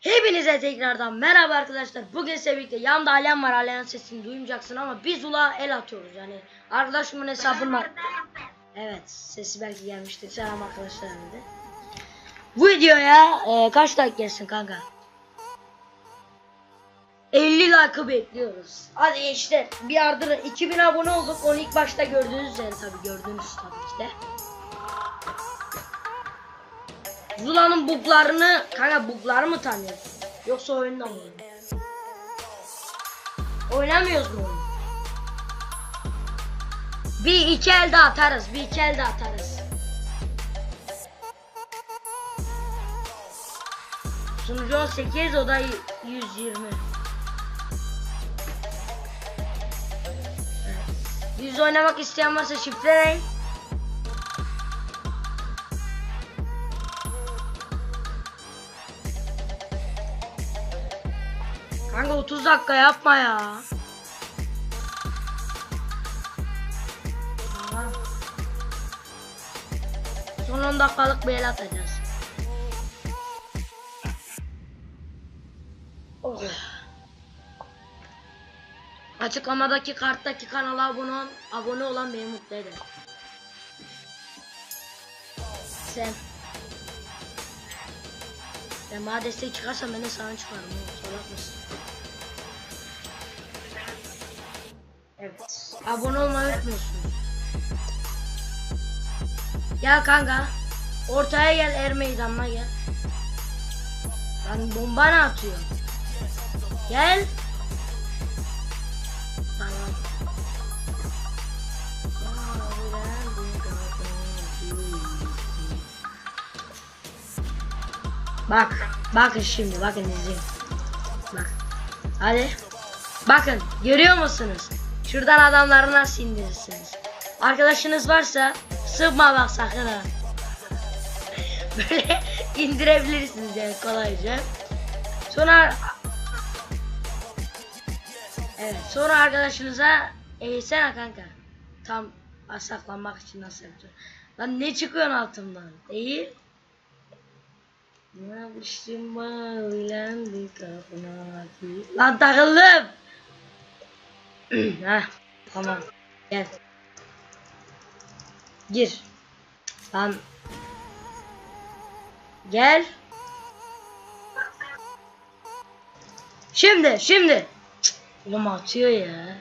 Hepinize tekrardan merhaba arkadaşlar. Bugün size birlikte yanımda Alem var. Alem sesini duymayacaksın ama biz ula el atıyoruz. Yani arkadaşımın hesabından. Evet sesi belki gelmiştir. Selam arkadaşlar dedi. Bu videoya e, kaç like gelsin kanka? 50 like'ı bekliyoruz. Hadi gençler bir yardır 2000 abone olduk. Onu ilk başta gördüğünüz üzere tabi gördünüz tabii ki de. Zula'nın buglarını kanka bugları mı tanıyorsun? Yoksa oyunda mı? Oynamıyoruz mu? Bir iki elde atarız. Bir iki elde atarız. Sunucu 18 o da 120. Evet. Yüz oynamak isteyen varsa şifreleyin. Kanka 30 dakika yapma ya. Son 10 dakikalık bir el atacağız. Oh. Açıklamadaki karttaki kanala abone olan, abone olan beni mutlu eder. Sen. Ben bana destek çıkarsan ben de sana çıkarım. Salak mısın? Evet. Abone olmayı unutmuyorsunuz. Gel kanka. Ortaya gel er meydanına gel. Lan bomba ne atıyor? Gel. Bak, bakın şimdi, bakın izleyin. Bak. Hadi. Bakın, görüyor musunuz? Şuradan adamları nasıl indirirsiniz? Arkadaşınız varsa sıkma bak sakın ha. Böyle indirebilirsiniz yani kolayca. Sonra Evet, sonra arkadaşınıza eğilsene kanka. Tam saklanmak için nasıl yapacağım? Lan ne çıkıyorsun altımdan? Eğil. Yapıştım bağlandı kapına Lan takıldım. Heh, tamam. Gel. Gir. Lan. Gel. Şimdi, şimdi. Oğlum atıyor ya.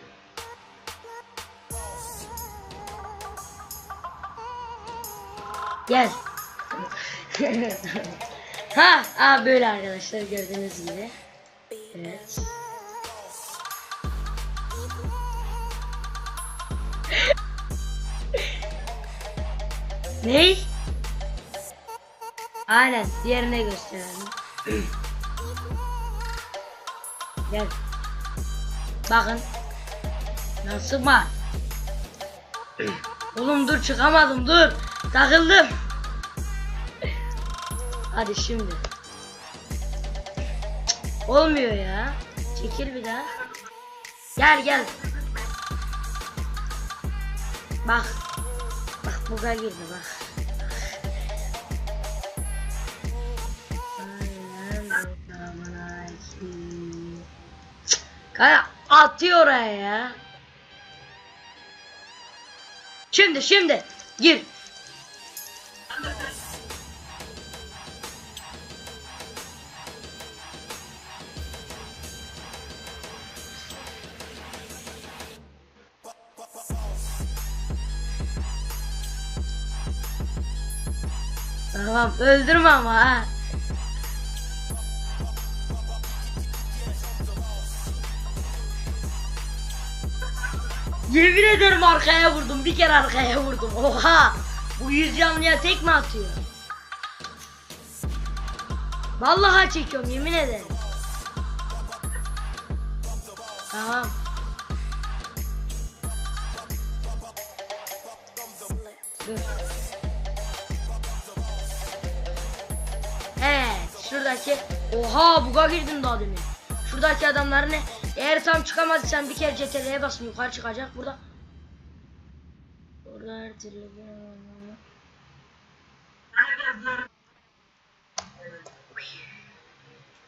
Gel. ha, ha böyle arkadaşlar gördüğünüz gibi. Evet. Ne? Aynen diğerine gösterelim. Gel. Bakın. Nasıl var? Oğlum dur çıkamadım dur. Takıldım. Hadi şimdi. Olmuyor ya. Çekil bir daha. Gel gel. Bak. Bak buga girdi bak. Kaya atıyor oraya ya. Şimdi şimdi gir. Tamam öldürme ama ha. Yemin ederim arkaya vurdum. Bir kere arkaya vurdum. Oha! Bu yüz canlıya tek mi atıyor? Vallahi çekiyorum yemin ederim. Tamam. Dur. Şuradaki oha buga girdim daha demin. Şuradaki adamlar ne? Eğer tam çıkamazsan bir kere CTRL'ye basın yukarı çıkacak burada. Burada her türlü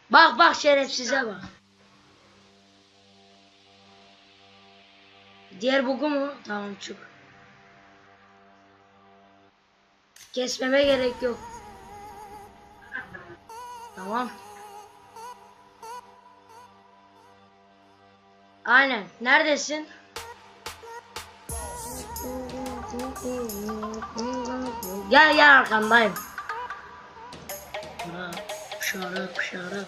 Bak bak şerefsize bak. Diğer bugu mu? Tamam çık. Kesmeme gerek yok. Tamam. Aynen. Neredesin? Gel gel arkandayım. Şarap, şarap, şarap.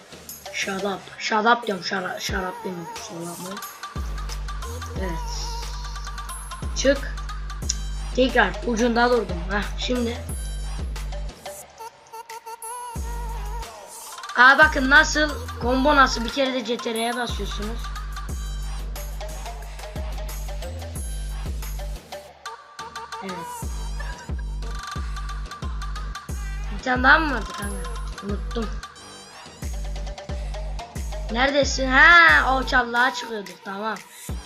Şarap, şarap diyorum, şarap, şarap demiyorum. Şarap mı? Evet. Çık. Tekrar ucunda durdum. Heh, şimdi. Aa bakın nasıl combo nasıl bir kere de CTR'ye basıyorsunuz. Evet. Bir tane daha mı vardı kanka? Unuttum. Neredesin? Ha, o çallığa çıkıyorduk. Tamam.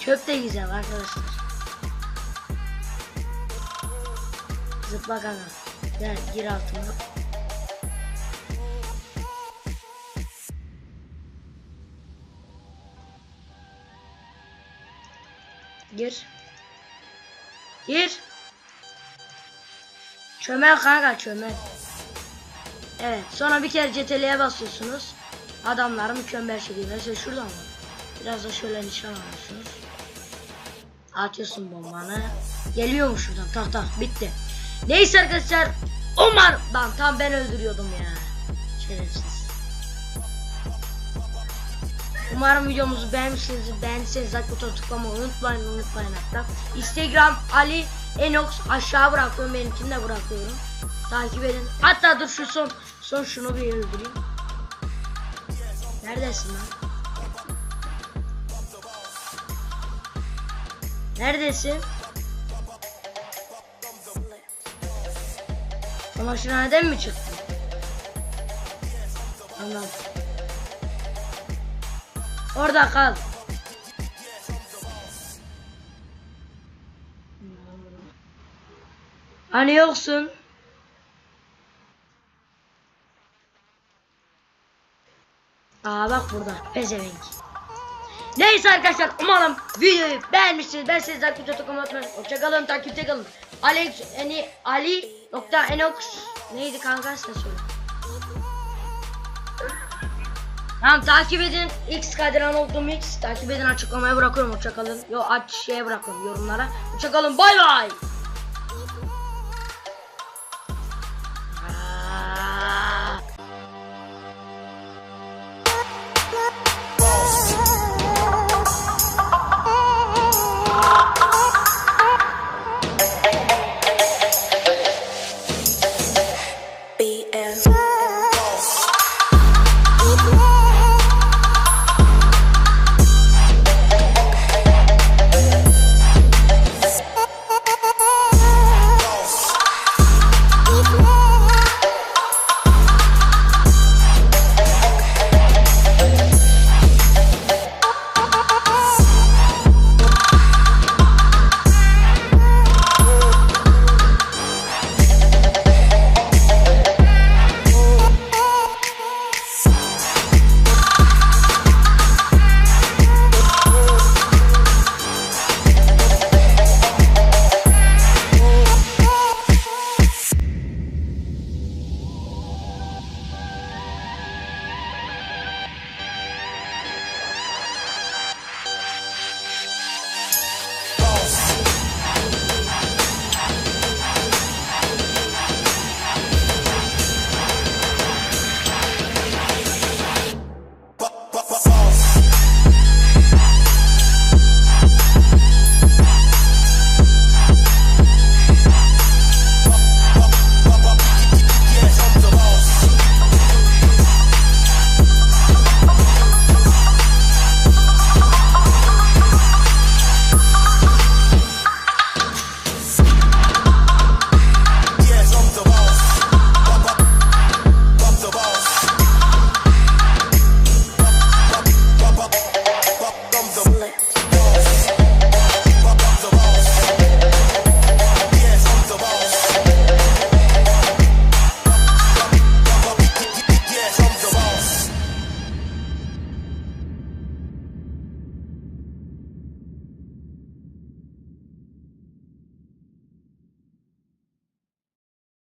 Çöp de güzel arkadaşlar. Zıpla kanka. Gel gir altıma. Gir. Gir. Çömel kanka çömel. Evet sonra bir kere CTRL'ye basıyorsunuz. Adamları mükemmel şekilde. Mesela şuradan mı? Biraz da şöyle nişan alıyorsunuz. Atıyorsun bombanı. Geliyor mu şuradan? Tak tak bitti. Neyse arkadaşlar. Umar. Lan tam ben öldürüyordum ya. Şerefsiz. Umarım videomuzu beğenmişsinizdir. Beğendiyseniz like butonuna tıklamayı unutmayın unutmayın hatta. Instagram Ali Enox aşağı bırakıyorum benimkini de bırakıyorum. Takip edin. Hatta dur şu son son şunu bir öldüreyim. Neredesin lan? Neredesin? Çamaşırhaneden mi çıktın? Tamam. Orada kal. Hani yoksun? Aa bak burada pezevenk. Neyse arkadaşlar umarım videoyu beğenmişsiniz. Ben sizden kutu tıklamayı unutmayın. Hoşçakalın takipte kalın. Alex yani Ali nokta Enox neydi kanka sen söyle. Tamam takip edin. X Kadirhan oldum X. Takip edin açıklamaya bırakıyorum. Hoşçakalın. Yo aç şeye bırakıyorum yorumlara. Hoşçakalın. Bay bay.